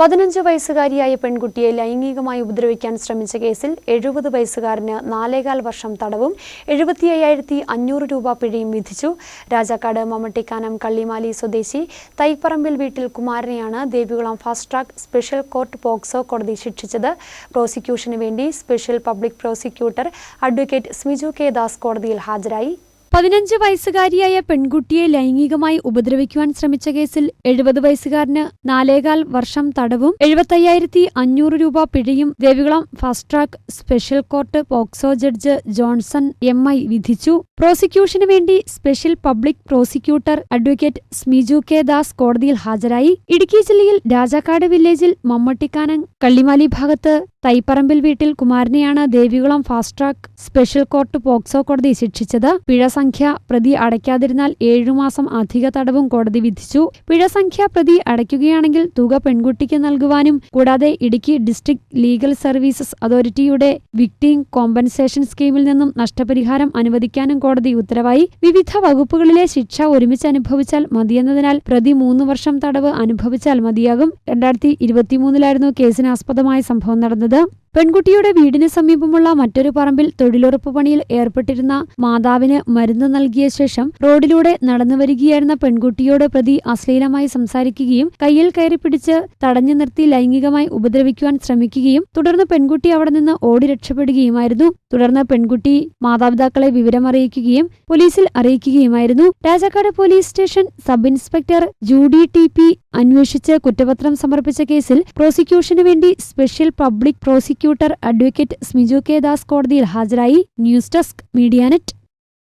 പതിനഞ്ച് വയസ്സുകാരിയായ പെൺകുട്ടിയെ ലൈംഗികമായി ഉപദ്രവിക്കാൻ ശ്രമിച്ച കേസിൽ എഴുപത് വയസ്സുകാരന് നാലേകാൽ വർഷം തടവും എഴുപത്തി അയ്യായിരത്തി അഞ്ഞൂറ് രൂപ പിഴയും വിധിച്ചു. രാജാക്കാട് മമ്മട്ടിക്കാനം കള്ളിമാലി സ്വദേശി തൈപ്പറമ്പിൽ വീട്ടിൽ കുമാരനെയാണ് Devikulam fast track special court POCSO കോടതി ശിക്ഷിച്ചത്. പ്രോസിക്യൂഷന് വേണ്ടി special public prosecutor advocate Smiju K Das കോടതിയിൽ ഹാജരായി. പതിനഞ്ച് വയസ്സുകാരിയായ പെൺകുട്ടിയെ ലൈംഗികമായി ഉപദ്രവിക്കുവാൻ ശ്രമിച്ച കേസിൽ എഴുപത് വയസ്സുകാരന് നാലേകാൽ വർഷം തടവും എഴുപത്തയ്യായിരത്തി അഞ്ഞൂറ് രൂപ പിഴയും Devikulam fast track special court POCSO judge Johnson M I വിധിച്ചു. പ്രോസിക്യൂഷന് വേണ്ടി special public prosecutor advocate Smiju K Das കോടതിയിൽ ഹാജരായി. ഇടുക്കി ജില്ലയിൽ രാജാക്കാട് വില്ലേജിൽ മമ്മട്ടിക്കാനം കള്ളിമാലി ഭാഗത്ത് തൈപ്പറമ്പിൽ വീട്ടിൽ കുമാരനെയാണ് Devikulam fast track special court POCSO കോടതി ശിക്ഷിച്ചത്. പിഴ സംഖ്യ പ്രതി അടയ്ക്കാതിരുന്നാൽ ഏഴുമാസം അധിക തടവും കോടതി വിധിച്ചു. പിഴ സംഖ്യ പ്രതി അടയ്ക്കുകയാണെങ്കിൽ തുക പെൺകുട്ടിക്ക് നൽകുവാനും കൂടാതെ ഇടുക്കി ഡിസ്ട്രിക്ട് ലീഗൽ സർവീസസ് അതോറിറ്റിയുടെ വിക്ടീം കോമ്പൻസേഷൻ സ്കീമിൽ നിന്നും നഷ്ടപരിഹാരം അനുവദിക്കാനും കോടതി ഉത്തരവായി. വിവിധ വകുപ്പുകളിലെ ശിക്ഷ ഒരുമിച്ച് അനുഭവിച്ചാൽ മതിയെന്നതിനാൽ പ്രതി മൂന്ന് വർഷം തടവ് അനുഭവിച്ചാൽ മതിയാകും. രണ്ടായിരത്തി ഇരുപത്തിമൂന്നിലായിരുന്നു കേസിനാസ്പദമായ സംഭവം നടന്നത്. да? പെൺകുട്ടിയുടെ വീടിന് സമീപമുള്ള മറ്റൊരു പറമ്പിൽ തൊഴിലുറപ്പ് പണിയിൽ ഏർപ്പെട്ടിരുന്ന മാതാവിന് മരുന്ന് നൽകിയ ശേഷം റോഡിലൂടെ നടന്നു വരികയായിരുന്ന പെൺകുട്ടിയോട് പ്രതി അശ്ലീലമായി സംസാരിക്കുകയും കയ്യിൽ കയറി പിടിച്ച് തടഞ്ഞു നിർത്തി ലൈംഗികമായി ഉപദ്രവിക്കുവാൻ ശ്രമിക്കുകയും തുടർന്ന് പെൺകുട്ടി അവിടെ നിന്ന് ഓടി രക്ഷപ്പെടുകയുമായിരുന്നു. തുടർന്ന് പെൺകുട്ടി മാതാപിതാക്കളെ വിവരമറിയിക്കുകയും പോലീസിൽ അറിയിക്കുകയുമായിരുന്നു. Rajakkad police station sub inspector Judy T P അന്വേഷിച്ച് കുറ്റപത്രം സമർപ്പിച്ച കേസിൽ പ്രോസിക്യൂഷന് വേണ്ടി special public prosecutor advocate Smiju K Das കോടതിയിൽ ഹാജരായി ന്യൂസ് ഡെസ്ക് മീഡിയാനെറ്റ്